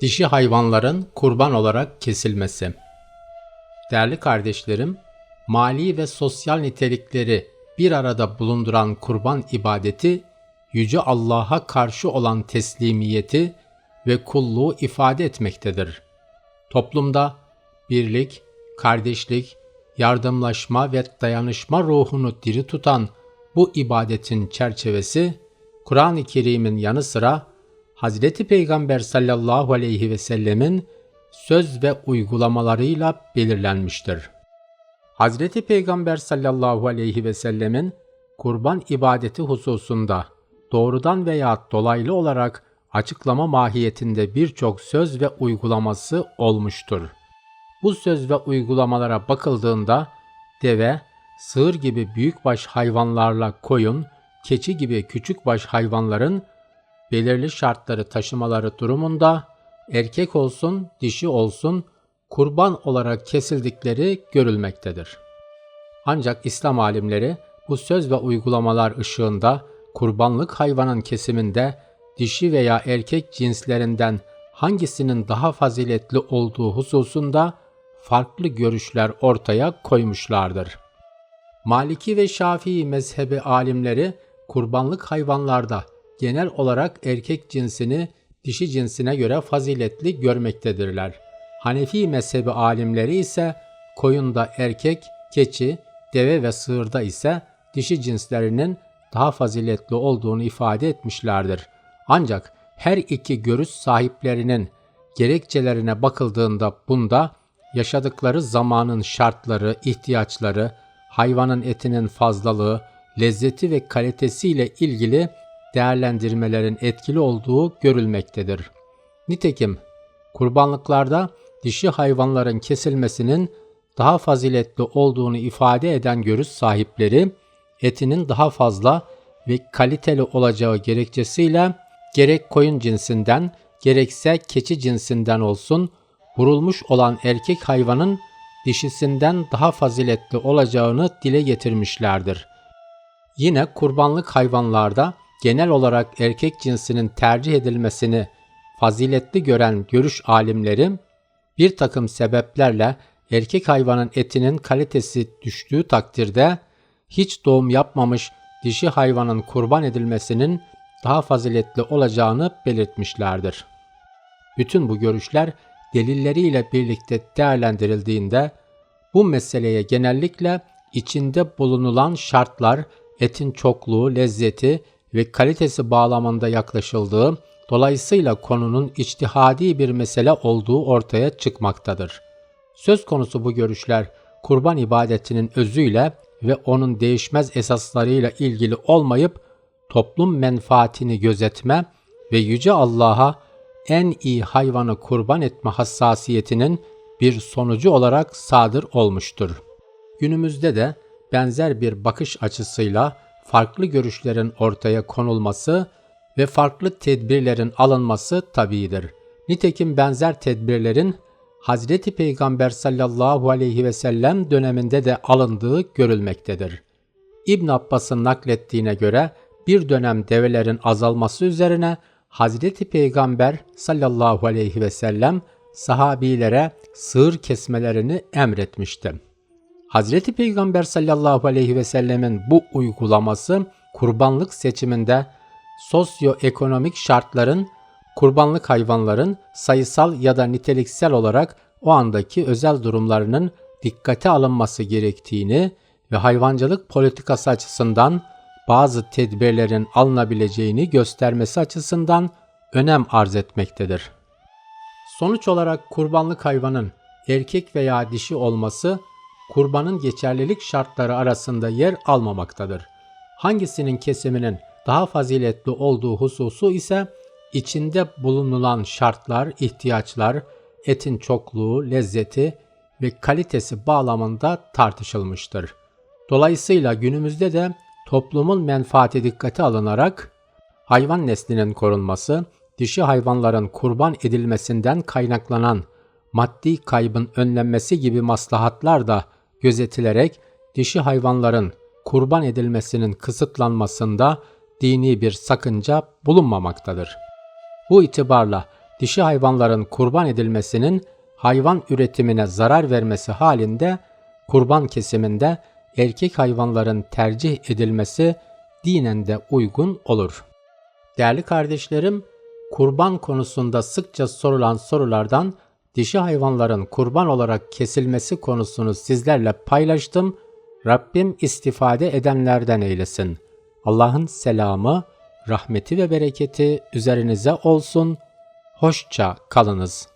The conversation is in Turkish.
Dişi hayvanların kurban olarak kesilmesi. Değerli kardeşlerim, mali ve sosyal nitelikleri bir arada bulunduran kurban ibadeti, Yüce Allah'a karşı olan teslimiyeti ve kulluğu ifade etmektedir. Toplumda birlik, kardeşlik, yardımlaşma ve dayanışma ruhunu diri tutan bu ibadetin çerçevesi, Kur'an-ı Kerim'in yanı sıra Hazreti Peygamber sallallahu aleyhi ve sellemin söz ve uygulamalarıyla belirlenmiştir. Hazreti Peygamber sallallahu aleyhi ve sellemin kurban ibadeti hususunda doğrudan veya dolaylı olarak açıklama mahiyetinde birçok söz ve uygulaması olmuştur. Bu söz ve uygulamalara bakıldığında deve, sığır gibi büyükbaş hayvanlarla koyun, keçi gibi küçükbaş hayvanların belirli şartları taşımaları durumunda erkek olsun, dişi olsun kurban olarak kesildikleri görülmektedir. Ancak İslam alimleri bu söz ve uygulamalar ışığında kurbanlık hayvanın kesiminde dişi veya erkek cinslerinden hangisinin daha faziletli olduğu hususunda farklı görüşler ortaya koymuşlardır. Maliki ve Şafii mezhebi alimleri kurbanlık hayvanlarda genel olarak erkek cinsini dişi cinsine göre faziletli görmektedirler. Hanefi mezhebi alimleri ise koyunda erkek, keçi, deve ve sığırda ise dişi cinslerinin daha faziletli olduğunu ifade etmişlerdir. Ancak her iki görüş sahiplerinin gerekçelerine bakıldığında bunda yaşadıkları zamanın şartları, ihtiyaçları, hayvanın etinin fazlalığı, lezzeti ve kalitesiyle ilgili değerlendirmelerin etkili olduğu görülmektedir. Nitekim kurbanlıklarda dişi hayvanların kesilmesinin daha faziletli olduğunu ifade eden görüş sahipleri etinin daha fazla ve kaliteli olacağı gerekçesiyle gerek koyun cinsinden gerekse keçi cinsinden olsun vurulmuş olan erkek hayvanın dişisinden daha faziletli olacağını dile getirmişlerdir. Yine kurbanlık hayvanlarda genel olarak erkek cinsinin tercih edilmesini faziletli gören görüş alimleri bir takım sebeplerle erkek hayvanın etinin kalitesi düştüğü takdirde hiç doğum yapmamış dişi hayvanın kurban edilmesinin daha faziletli olacağını belirtmişlerdir. Bütün bu görüşler delilleriyle birlikte değerlendirildiğinde bu meseleye genellikle içinde bulunulan şartlar, etin çokluğu, lezzeti ve kalitesi bağlamında yaklaşıldığı, dolayısıyla konunun içtihadi bir mesele olduğu ortaya çıkmaktadır. Söz konusu bu görüşler kurban ibadetinin özüyle ve onun değişmez esaslarıyla ilgili olmayıp toplum menfaatini gözetme ve yüce Allah'a en iyi hayvanı kurban etme hassasiyetinin bir sonucu olarak sadır olmuştur. Günümüzde de benzer bir bakış açısıyla farklı görüşlerin ortaya konulması ve farklı tedbirlerin alınması tabidir. Nitekim benzer tedbirlerin Hazreti Peygamber sallallahu aleyhi ve sellem döneminde de alındığı görülmektedir. İbn Abbas'ın naklettiğine göre bir dönem develerin azalması üzerine Hazreti Peygamber sallallahu aleyhi ve sellem sahabilere sığır kesmelerini emretmişti. Hazreti Peygamber sallallahu aleyhi ve sellemin bu uygulaması kurbanlık seçiminde sosyoekonomik şartların kurbanlık hayvanların sayısal ya da niteliksel olarak o andaki özel durumlarının dikkate alınması gerektiğini ve hayvancılık politikası açısından bazı tedbirlerin alınabileceğini göstermesi açısından önem arz etmektedir. Sonuç olarak kurbanlık hayvanın erkek veya dişi olması kurbanın geçerlilik şartları arasında yer almamaktadır. Hangisinin kesiminin daha faziletli olduğu hususu ise içinde bulunulan şartlar, ihtiyaçlar, etin çokluğu, lezzeti ve kalitesi bağlamında tartışılmıştır. Dolayısıyla günümüzde de toplumun menfaati dikkate alınarak hayvan neslinin korunması, dişi hayvanların kurban edilmesinden kaynaklanan maddi kaybın önlenmesi gibi maslahatlar da gözetilerek dişi hayvanların kurban edilmesinin kısıtlanmasında dini bir sakınca bulunmamaktadır. Bu itibarla dişi hayvanların kurban edilmesinin hayvan üretimine zarar vermesi halinde kurban kesiminde erkek hayvanların tercih edilmesi dinen de uygun olur. Değerli kardeşlerim, kurban konusunda sıkça sorulan sorulardan dişi hayvanların kurban olarak kesilmesi konusunu sizlerle paylaştım. Rabbim istifade edenlerden eylesin. Allah'ın selamı, rahmeti ve bereketi üzerinize olsun. Hoşça kalınız.